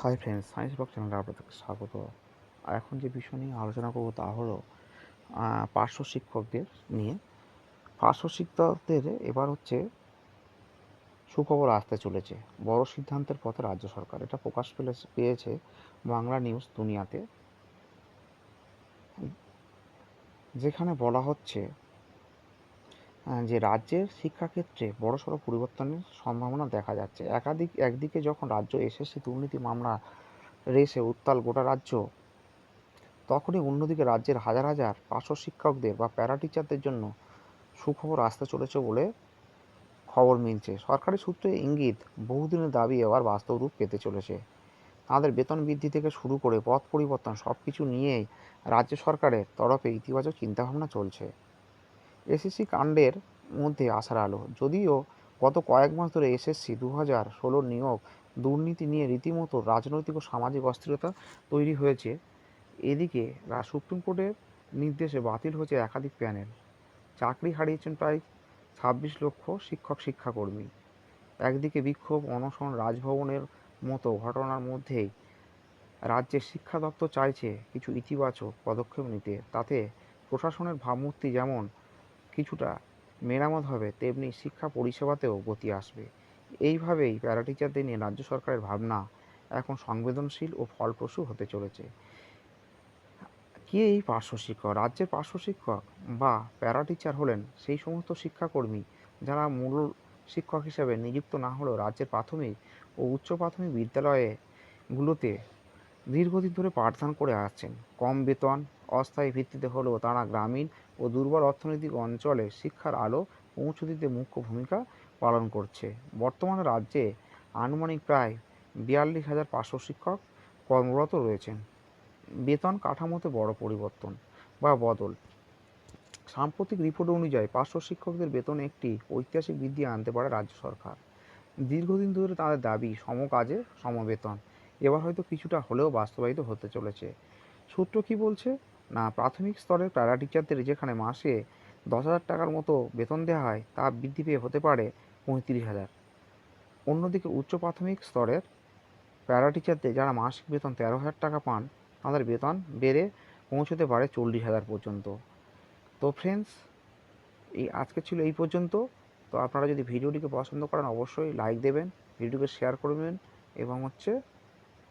Hi friends science বক চ্যানেলে আপনাদেরকে স্বাগত। আর এখন যে বিষয় নিয়ে আলোচনা করব তা হলো পার্শ্ব শিক্ষকদের নিয়ে। পার্শ্ব শিক্ষকদের এবার হচ্ছে সুখবর আসতে চলেছে। বড় সিদ্ধান্তের পথে রাজ্য সরকার। এটা প্রকাশ পেলে, পেয়েছে বাংলা নিউজ দুনিয়াতে। যেখানে বলা হচ্ছে যে রাজ্যের শিক্ষাক্ষেত্রে বড়সড় পরিবর্তনের সম্ভাবনা দেখা যাচ্ছে। একাধিক, একদিকে যখন রাজ্য এসএসসি দুর্নীতি মামলা রেসে উত্তাল গোটা রাজ্য, তখনই অন্যদিকে রাজ্যের হাজার হাজার পার্শ্ব শিক্ষকদের বা প্যারা টিচারদের জন্য সুখবর আসতে চলেছে বলে খবর মিলছে। সরকারি সূত্রে ইঙ্গিত, বহুদিনের দাবি এবার বাস্তব রূপ পেতে চলেছে। তাদের বেতন বৃদ্ধি থেকে শুরু করে পথ পরিবর্তন সব কিছু নিয়েই রাজ্য সরকারের তরফে ইতিবাচক চিন্তাভাবনা চলছে। এসএসসি কাণ্ডের মধ্যে আসার আলো। যদিও গত কয়েক মাস ধরে এসএসসি দু হাজার ষোলোর নিয়োগ, দুর্নীতি নিয়ে রীতিমতো রাজনৈতিক ও সামাজিক অস্থিরতা তৈরি হয়েছে, এদিকে সুপ্রিম কোর্টের নির্দেশে বাতিল হয়েছে একাধিক প্যানেল। চাকরি হারিয়েছেন প্রায় ছাব্বিশ লক্ষ শিক্ষক শিক্ষাকর্মী। একদিকে বিক্ষোভ, অনশন রাজভবনের মতো ঘটনার মধ্যেই রাজ্যের শিক্ষা দপ্তর চাইছে কিছু ইতিবাচক পদক্ষেপ নিতে। তাতে প্রশাসনের ভাবমূর্তি যেমন কিছুটা মেরামত হবে, তেমনি শিক্ষা পরিষেবাতেও গতি আসবে। এইভাবেই প্যারাটিচারদের নিয়ে রাজ্য সরকারের ভাবনা এখন সংবেদনশীল ও ফলপ্রসূ হতে চলেছে। কে এই পার্শ্ব শিক্ষক? রাজ্যের পার্শ্ব শিক্ষক বা প্যারাটিচার হলেন সেই সমস্ত শিক্ষাকর্মী যারা মূল শিক্ষক হিসেবে নিযুক্ত না হলেও রাজ্যের প্রাথমিক ও উচ্চ প্রাথমিক বিদ্যালয়গুলোতে দীর্ঘদিন ধরে পাঠদান করে আসছেন। কম বেতন, অস্থায়ী ভিত্তিতে হলেও তারা গ্রামীণ ও দুর্বল অর্থনৈতিক অঞ্চলে শিক্ষার আলো পৌঁছে দিতে মুখ্য ভূমিকা পালন করছে। বর্তমানে রাজ্যে আনুমানিক প্রায় বিয়াল্লিশ হাজার পাঁচশো শিক্ষক কর্মরত রয়েছেন। বেতন কাঠামোতে বড় পরিবর্তন বা বদল। সাম্প্রতিক রিপোর্ট অনুযায়ী পার্শ্ব শিক্ষকদের বেতনে একটি ঐতিহাসিক বৃদ্ধি আনতে পারে রাজ্য সরকার। দীর্ঘদিন ধরে তাদের দাবি, সমকাজে সমবেতন। এবার হয়তো কিছুটা হলেও বাস্তবায়িত হতে চলেছে। সূত্র কি বলছে? না, প্রাথমিক স্তরের প্যারা টিচারদের যেখানে মাসে দশ হাজার টাকার মতো বেতন দেওয়া হয়, তা বৃদ্ধি পেয়ে হতে পারে পঁয়ত্রিশ হাজার। অন্যদিকে উচ্চ প্রাথমিক স্তরের প্যারা টিচারদের যারা মাসিক বেতন তেরো হাজার টাকা পান, তাদের বেতন বেড়ে পৌঁছতে পারে চল্লিশ হাজার পর্যন্ত। তো ফ্রেন্ডস এই আজকে ছিল এই পর্যন্ত। তো আপনারা যদি ভিডিওটিকে পছন্দ করেন, অবশ্যই লাইক দেবেন ভিডিওকে শেয়ার করবেন এবং হচ্ছে